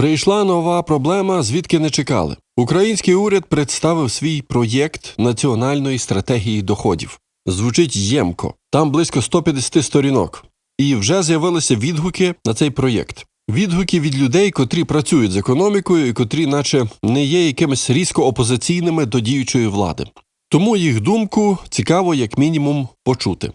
Прийшла нова проблема, звідки не чекали. Український уряд представив свій проєкт національної стратегії доходів. Звучить ємко, там близько 150 сторінок. І вже з'явилися відгуки на цей проєкт. Відгуки від людей, котрі працюють з економікою і котрі, наче, не є якимись різко опозиційними до діючої влади. Тому їх думку цікаво, як мінімум, почути.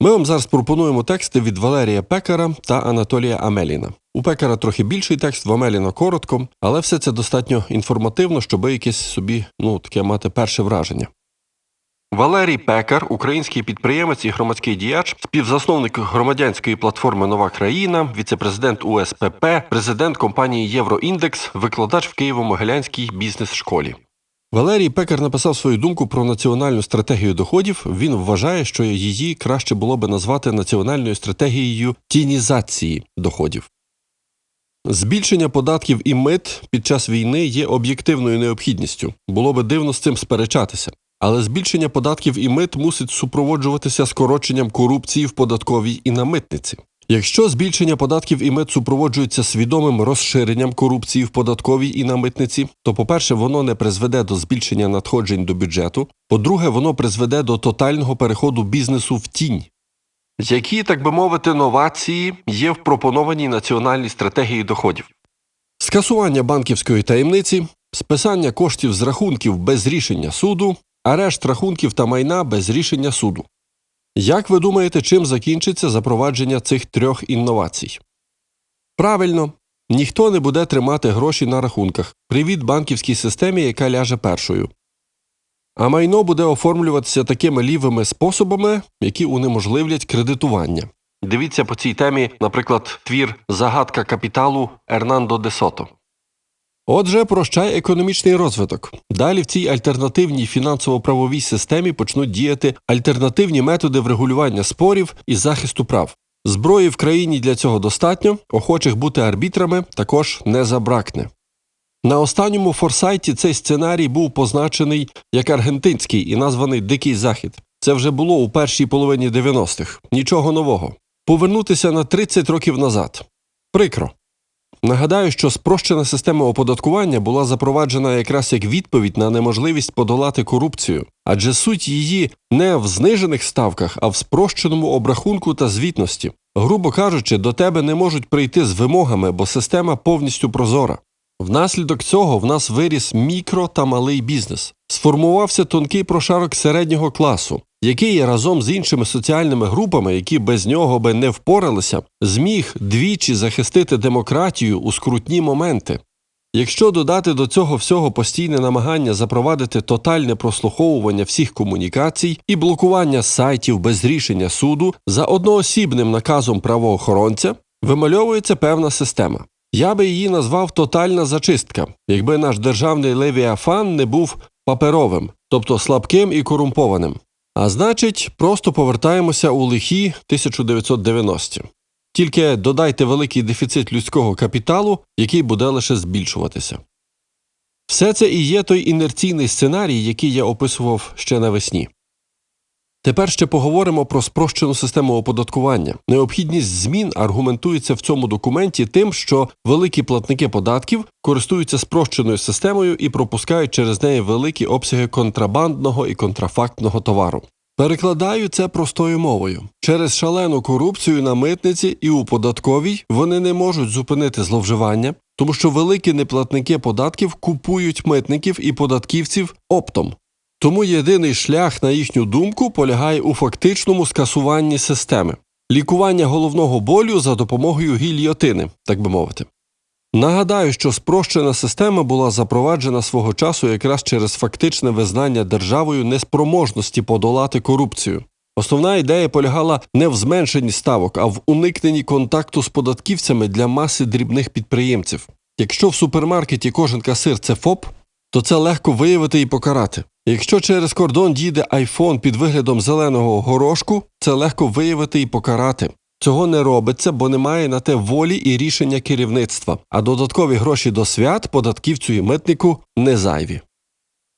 Ми вам зараз пропонуємо тексти від Валерія Пекара та Анатолія Амеліна. У Пекара трохи більший текст, в Амеліна коротко, але все це достатньо інформативно, щоб якесь собі ну, таке мати перше враження. Валерій Пекар, український підприємець і громадський діяч, співзасновник громадянської платформи Нова країна, віцепрезидент УСПП, президент компанії Євроіндекс, викладач в Києво-Могилянській бізнес-школі. Валерій Пекар написав свою думку про національну стратегію доходів. Він вважає, що її краще було би назвати національною стратегією тінізації доходів. Збільшення податків і мит під час війни є об'єктивною необхідністю. Було би дивно з цим сперечатися. Але збільшення податків і мит мусить супроводжуватися скороченням корупції в податковій і на митниці. Якщо збільшення податків і мит супроводжується свідомим розширенням корупції в податковій і на митниці, то, по-перше, воно не призведе до збільшення надходжень до бюджету. По-друге, воно призведе до тотального переходу бізнесу в тінь. Які, так би мовити, новації є в пропонованій національній стратегії доходів? Скасування банківської таємниці, списання коштів з рахунків без рішення суду, арешт рахунків та майна без рішення суду. Як ви думаєте, чим закінчиться запровадження цих трьох інновацій? Правильно, ніхто не буде тримати гроші на рахунках. Привіт банківській системі, яка ляже першою. А майно буде оформлюватися такими лівими способами, які унеможливлять кредитування. Дивіться по цій темі, наприклад, твір Загадка капіталу Ернандо де Сото. Отже, прощай економічний розвиток. Далі в цій альтернативній фінансово-правовій системі почнуть діяти альтернативні методи врегулювання спорів і захисту прав. Зброї в країні для цього достатньо, охочих бути арбітрами також не забракне. На останньому форсайті цей сценарій був позначений як аргентинський і названий Дикий Захід. Це вже було у першій половині 90-х. Нічого нового. Повернутися на 30 років назад. Прикро. Нагадаю, що спрощена система оподаткування була запроваджена якраз як відповідь на неможливість подолати корупцію, адже суть її не в знижених ставках, а в спрощеному обрахунку та звітності. Грубо кажучи, до тебе не можуть прийти з вимогами, бо система повністю прозора. Внаслідок цього в нас виріс мікро та малий бізнес. Сформувався тонкий прошарок середнього класу, який разом з іншими соціальними групами, які без нього би не впоралися, зміг двічі захистити демократію у скрутні моменти. Якщо додати до цього всього постійне намагання запровадити тотальне прослуховування всіх комунікацій і блокування сайтів без рішення суду за одноосібним наказом правоохоронця, вимальовується певна система. Я би її назвав тотальна зачистка, якби наш державний левіафан не був паперовим, тобто слабким і корумпованим. А значить, просто повертаємося у лихі 1990-ті. Тільки додайте великий дефіцит людського капіталу, який буде лише збільшуватися. Все це і є той інерційний сценарій, який я описував ще навесні. Тепер ще поговоримо про спрощену систему оподаткування. Необхідність змін аргументується в цьому документі тим, що великі платники податків користуються спрощеною системою і пропускають через неї великі обсяги контрабандного і контрафактного товару. Перекладаю це простою мовою. Через шалену корупцію на митниці і у податковій вони не можуть зупинити зловживання, тому що великі неплатники податків купують митників і податківців оптом. Тому єдиний шлях, на їхню думку, полягає у фактичному скасуванні системи лікування головного болю за допомогою гільйотини, так би мовити. Нагадаю, що спрощена система була запроваджена свого часу якраз через фактичне визнання державою неспроможності подолати корупцію. Основна ідея полягала не в зменшенні ставок, а в уникненні контакту з податківцями для маси дрібних підприємців. Якщо в супермаркеті кожен касир це ФОП, то це легко виявити і покарати. Якщо через кордон дійде айфон під виглядом зеленого горошку, це легко виявити і покарати. Цього не робиться, бо немає на те волі і рішення керівництва, а додаткові гроші до свят податківцю і митнику не зайві.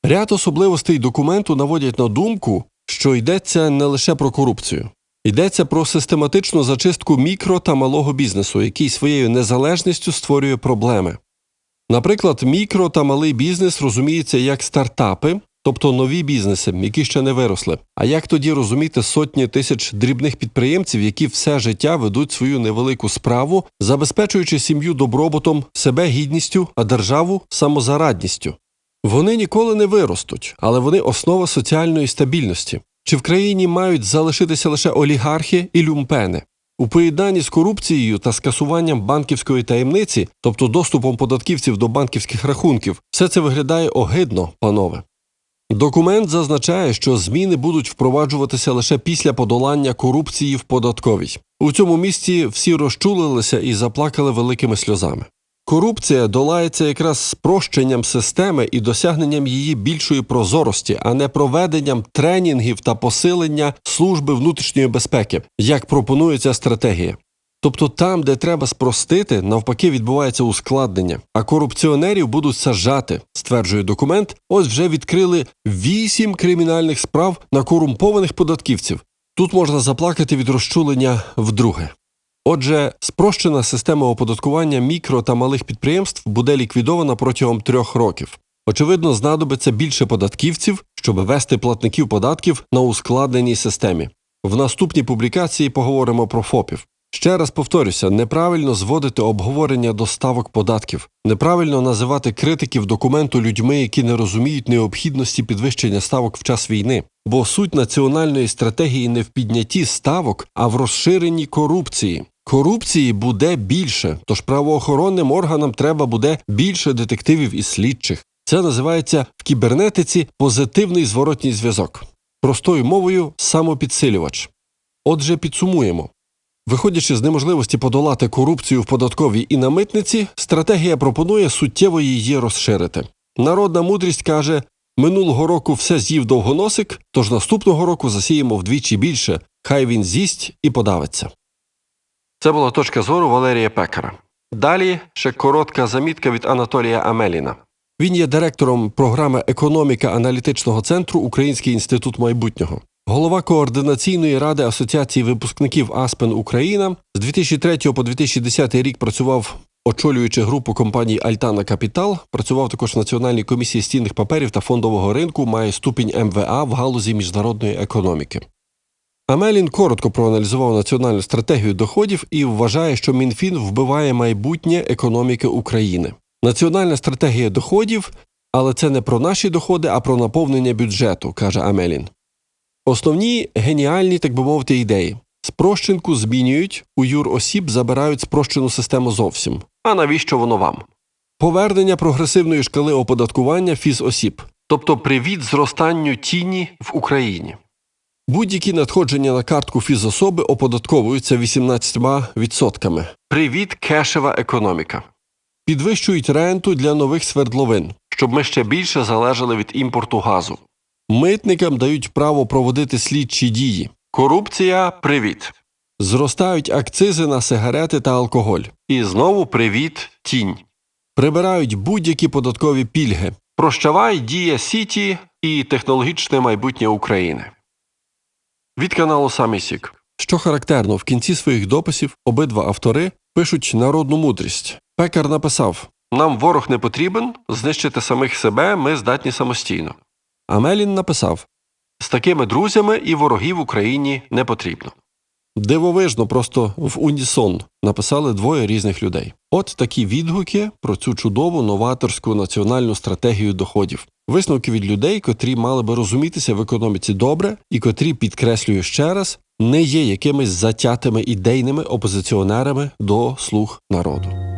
Ряд особливостей документу наводять на думку, що йдеться не лише про корупцію. Йдеться про систематичну зачистку мікро та малого бізнесу, який своєю незалежністю створює проблеми. Наприклад, мікро та малий бізнес розуміється як стартапи, тобто нові бізнеси, які ще не виросли. А як тоді розуміти сотні тисяч дрібних підприємців, які все життя ведуть свою невелику справу, забезпечуючи сім'ю добробутом, себе гідністю, а державу самозарадністю? Вони ніколи не виростуть, але вони основа соціальної стабільності. Чи в країні мають залишитися лише олігархи і люмпени? У поєднанні з корупцією та скасуванням банківської таємниці, тобто доступом податківців до банківських рахунків, все це виглядає огидно, панове. Документ зазначає, що зміни будуть впроваджуватися лише після подолання корупції в податковій. У цьому місці всі розчулилися і заплакали великими сльозами. Корупція долається якраз спрощенням системи і досягненням її більшої прозорості, а не проведенням тренінгів та посилення служби внутрішньої безпеки, як пропонує ця стратегія. Тобто там, де треба спростити, навпаки відбувається ускладнення, а корупціонерів будуть саджати, стверджує документ. Ось вже відкрили вісім кримінальних справ на корумпованих податківців. Тут можна заплакати від розчулення вдруге. Отже, спрощена система оподаткування мікро та малих підприємств буде ліквідована протягом трьох років. Очевидно, знадобиться більше податківців, щоб вести платників податків на ускладненій системі. В наступній публікації поговоримо про ФОПів. Ще раз повторюся, неправильно зводити обговорення до ставок податків, неправильно називати критиків документу людьми, які не розуміють необхідності підвищення ставок в час війни, бо суть національної стратегії не в піднятті ставок, а в розширенні корупції. Корупції буде більше, тож правоохоронним органам треба буде більше детективів і слідчих. Це називається в кібернетиці позитивний зворотній зв'язок. Простою мовою самопідсилювач. Отже, підсумуємо. Виходячи з неможливості подолати корупцію в податковій і на митниці, стратегія пропонує суттєво її розширити. Народна мудрість каже: минулого року все з'їв довгоносик, тож наступного року засіємо вдвічі більше, хай він з'їсть і подавиться. Це була точка зору Валерія Пекара. Далі ще коротка замітка від Анатолія Амеліна. Він є директором програми економіка аналітичного центру Український інститут майбутнього. Голова координаційної ради Асоціації випускників Аспен Україна з 2003 по 2010 рік працював, очолюючи групу компаній Альтана Капітал. Працював також в Національній комісії з цінних паперів та фондового ринку. Має ступінь МВА в галузі міжнародної економіки. Амелін коротко проаналізував національну стратегію доходів і вважає, що МінФін вбиває майбутнє економіки України. Національна стратегія доходів, але це не про наші доходи, а про наповнення бюджету, каже Амелін. Основні геніальні, так би мовити, ідеї. Спрощенку змінюють, у юросіб забирають спрощену систему зовсім. А навіщо воно вам? Повернення прогресивної шкали оподаткування фізосіб, тобто привід зростанню тіні в Україні. Будь-які надходження на картку фізособи оподатковуються 18%. Привіт, кешева економіка. Підвищують ренту для нових свердловин, щоб ми ще більше залежали від імпорту газу. Митникам дають право проводити слідчі дії. Корупція привіт. Зростають акцизи на сигарети та алкоголь. І знову привіт тінь. Прибирають будь-які податкові пільги. Прощавай дія Сіті і технологічне майбутнє України. Від каналу Самісік. Що характерно, в кінці своїх дописів обидва автори пишуть народну мудрість. Пекар написав: Нам ворог не потрібен, знищити самих себе ми здатні самостійно. А Мелін написав: З такими друзями і ворогів Україні не потрібно. Дивовижно, просто в унісон написали двоє різних людей. От такі відгуки про цю чудову новаторську національну стратегію доходів. Висновки від людей, котрі мали би розумітися в економіці добре, і котрі, підкреслюю ще раз, не є якимись затятими ідейними опозиціонерами до слуг народу.